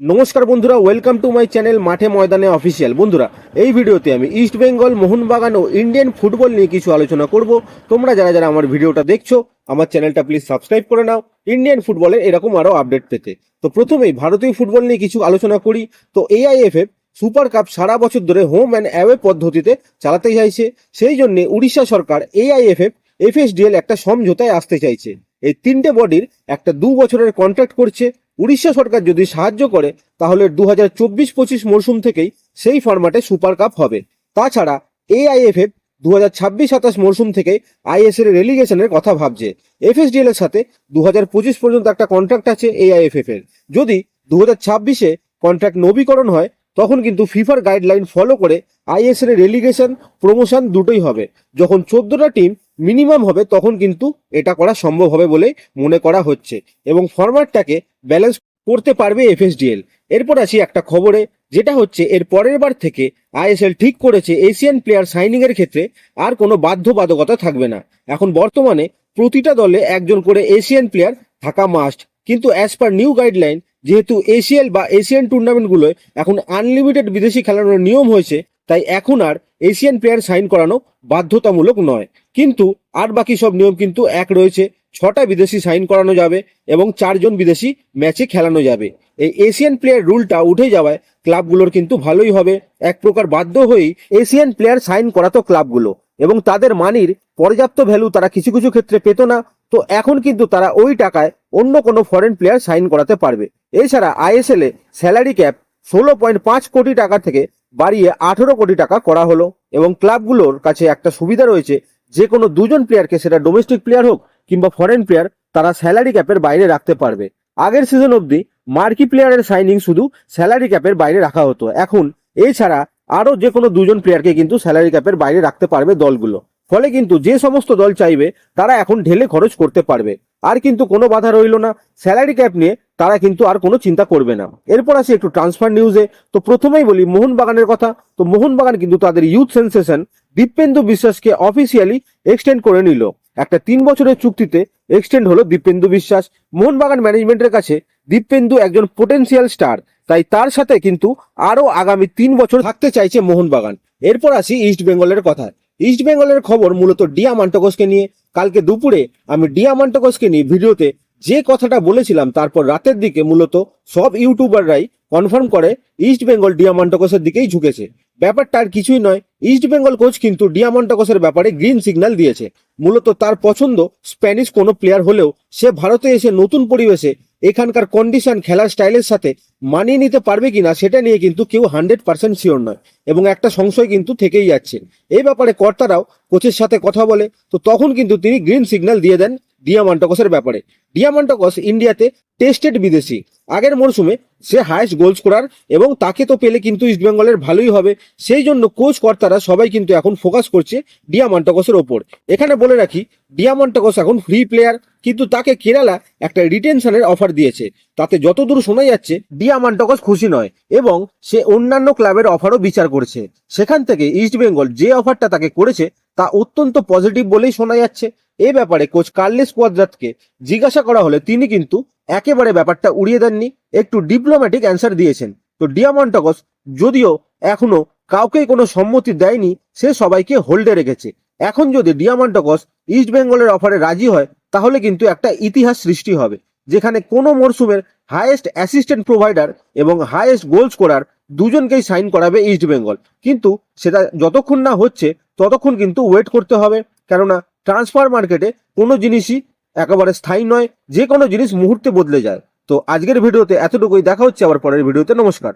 নমস্কার বন্ধুরা welcome to my channel মাঠে ময়দানে অফিসিয়াল বন্ধুরা, এই ভিডিওতে আমি ইস্ট বেঙ্গল মোহনবাগান ও ইন্ডিয়ান ফুটবল নিয়ে কিছু আলোচনা করব। তোমরা যারা যারা আমার ভিডিওটা দেখছ, আমার চ্যানেলটা প্লিজ সাবস্ক্রাইব করে নাও। ইন্ডিয়ান ফুটবলের এরকম আরও আপডেট পেতে। তো প্রথমেই ভারতীয় ফুটবল নিয়ে কিছু আলোচনা করি। তো এআইএফএফ সুপার কাপ সারা বছর ধরে হোম অ্যান্ড অ্যাওয়ে পদ্ধতিতে চালাতে চাইছে। সেই জন্য উড়িষ্যা সরকার এআইএফএফ এফএসডিএল একটা সমঝোতায় আসতে চাইছে। এই তিনটে বডির একটা দু বছরের কন্ট্রাক্ট করছে। উড়িষ্যা সরকার যদি সাহায্য করে, তাহলে দু হাজার চব্বিশ পঁচিশ মরশুম থেকেই সেই ফরম্যাটে সুপার কাপ হবে। তাছাড়া এআইএফএফ দু হাজার ছাব্বিশ সাতাশ মরশুম থেকে আইএসএল রেলিগেশনের কথা ভাবছে। এফএসডিএল এর সাথে দু হাজার পঁচিশ পর্যন্ত একটা কন্ট্রাক্ট আছে এআইএফএফ এর। যদি দু হাজার ছাব্বিশে কন্ট্রাক্ট নবীকরণ হয়, তখন কিন্তু ফিফার গাইডলাইন ফলো করে আইএসএল এর রেলিগেশন প্রমোশন দুটোই হবে। যখন চোদ্দটা টিম মিনিমাম হবে, তখন কিন্তু এটা করা সম্ভব হবে বলে মনে করা হচ্ছে। এবং ফরম্যাটটাকে ব্যালেন্স করতে পারবে এফএসডিএল এরপর আসি একটা খবরে, যেটা হচ্ছে এর পরের বার থেকে আইএসএল ঠিক করেছে এশিয়ান প্লেয়ার সাইনিং এর ক্ষেত্রে আর কোনো বাধ্যবাধকতা থাকবে না। এখন বর্তমানে প্রতিটা দলে একজন করে এশিয়ান প্লেয়ার থাকা মাস্ট কিন্তু অ্যাজ পার নিউ গাইডলাইন যেহেতু এশিয়াল বা এশিয়ান টুর্নামেন্টগুলোয় এখন আনলিমিটেড বিদেশি খেলানোর নিয়ম হয়েছে তাই এখন আর এশিয়ান প্লেয়ার সাইন করানো বাধ্যতামূলক নয়। কিন্তু আর বাকি সব নিয়ম কিন্তু এক রয়েছে, ছটা বিদেশি সাইন করানো যাবে এবং চারজন বিদেশি ম্যাচে খেলানো যাবে। এই এশিয়ান প্লেয়ার রুলটা উঠে যাওয়ায় ক্লাবগুলোর কিন্তু ভালোই হবে। এক প্রকার বাধ্য হয়েই এশিয়ান প্লেয়ার সাইন করাতো ক্লাবগুলো এবং তাদের মানির পর্যাপ্ত ভ্যালু তারা কিছু কিছু ক্ষেত্রে পেত না। তো এখন কিন্তু তারা ওই টাকায় অন্য কোনো ফরেন প্লেয়ার সাইন করাতে পারবে। এছাড়া আইএসএল এ স্যালারি ক্যাপ ষোলো পয়েন্ট পাঁচ কোটি টাকা থেকে বাড়িয়ে আঠেরো কোটি টাকা করা হলো এবং ক্লাবগুলোর কাছে একটা সুবিধা রয়েছে, যে কোনো দুজন প্লেয়ারকে সেটা ডোমেস্টিক প্লেয়ার হোক কিংবা ফরেন প্লেয়ার তারা স্যালারি ক্যাপের বাইরে রাখতে পারবে। আগের সিজন অবধি মার্কি প্লেয়ারের সাইনিং শুধু স্যালারি ক্যাপের বাইরে রাখা হতো। এখন এছাড়া আরও যে কোনো দুজন প্লেয়ারকে কিন্তু স্যালারি ক্যাপের বাইরে রাখতে পারবে দলগুলো। ফলে কিন্তু যে সমস্ত দল চাইবে, তারা এখন ঢেলে খরচ করতে পারবে। আর কিন্তু কোনো বাধা রইল না। স্যালারি ক্যাপ নিয়ে তারা কিন্তু আর কোনো চিন্তা করবে না। এরপর আসি একটু ট্রান্সফার নিউজে তো প্রথমেই বলি, মোহনবাগানের কথা। তো মোহনবাগান কিন্তু তাদের ইউথ সেন্সেশন দীপেন্দু বিশ্বাসকে অফিসিয়ালি এক্সটেন্ড করে নিল। একটা তিন বছরের চুক্তিতে এক্সটেন্ড হলো দীপেন্দু বিশ্বাস। মোহনবাগান ম্যানেজমেন্টের কাছে দীপেন্দু একজন পোটেন্সিয়াল স্টার তাই তার সাথে কিন্তু আরও আগামী তিন বছর থাকতে চাইছে মোহনবাগান। এরপর আসি ইস্ট বেঙ্গলের কথা ইস্ট বেঙ্গলের খবর মূলত ডিয়া মান্টকসকে নিয়ে। কালকে দুপুরে আমি ডিয়া মান্টকসকে নিয়ে ভিডিওতে যে কথাটা বলেছিলাম, তারপর রাতের দিকে মূলত সব ইউটিউবাররাই কনফার্ম করে ইস্ট বেঙ্গল ডিয়ামান্টকসের দিকেই ঝুঁকেছে। ব্যাপারটা আর কিছুই নয় ইস্ট বেঙ্গল কোচ কিন্তু ডিয়ামান্টকসের ব্যাপারে গ্রিন সিগন্যাল দিয়েছে। মূলত তার পছন্দ স্প্যানিশ কোনো প্লেয়ার হলেও সে ভারতে এসে নতুন পরিবেশে এখানকার কন্ডিশন খেলার স্টাইলের সাথে মানিয়ে নিতে পারবে কিনা সেটা নিয়ে কিন্তু কেউ হান্ড্রেড পার্সেন্ট শিওর নয়। এবং একটা সংশয় কিন্তু থেকেই যাচ্ছে। এই ব্যাপারে কর্তারাও কোচের সাথে কথা বলে, তো তখন কিন্তু তিনি গ্রিন সিগন্যাল দিয়ে দেন। ডিয়ামান্টকসের ব্যাপারে। ডিয়ামান্টকস ইন্ডিয়াতে টেস্টেড বিদেশি। আগের মরশুমে সে হায়েস্ট গোল স্কোরার এবং তাকে তো পেলে কিন্তু ইস্টবেঙ্গলের ভালোই হবে। সেই জন্য কোচ কর্তারা সবাই কিন্তু এখন ফোকাস করছে ডিয়ামান্টকসের ওপর। এখানে বলে রাখি ডিয়ামান্টকস এখন ফ্রি প্লেয়ার কিন্তু তাকে কেরালা একটা রিটেনশনের অফার দিয়েছে। তাতে যতদূর শোনা যাচ্ছে ডিয়ামান্টকস খুশি নয় এবং সে অন্যান্য ক্লাবের অফারও বিচার করছে। সেখান থেকে ইস্টবেঙ্গল যে অফারটা তাকে করেছে, তা অত্যন্ত পজিটিভ বলেই শোনা যাচ্ছে। এ ব্যাপারে কোচ কার্লেস কোয়াদ্রাতকে জিজ্ঞাসা করা হলে তিনি কিন্তু একেবারে ব্যাপারটা উড়িয়ে দেননি, একটু ডিপ্লোম্যাটিক অ্যান্সার দিয়েছেন। তো ডিয়ামন্টকস যদিও এখনও কাউকে কোনো সম্মতি দেয়নি, সে সবাইকে হোল্ডে রেখেছে। এখন যদি ডিয়ামন্টকস ইস্ট বেঙ্গলের অফারে রাজি হয়, তাহলে কিন্তু একটা ইতিহাস সৃষ্টি হবে, যেখানে কোনো মরশুমের হায়েস্ট অ্যাসিস্ট্যান্ট প্রোভাইডার এবং হায়েস্ট গোল স্কোরার দুজনকেই সাইন করাবে ইস্ট বেঙ্গল। কিন্তু সেটা যতক্ষণ না হচ্ছে, ততক্ষণ কিন্তু ওয়েট করতে হবে, কেননা ট্রান্সফার মার্কেটে কোনো জিনিসই একেবারে স্থায়ী নয়, যে কোনো জিনিস মুহূর্তে বদলে যায়। তো আজকের ভিডিওতে এতটুকুই, দেখা হচ্ছে আবার পরের ভিডিওতে, নমস্কার।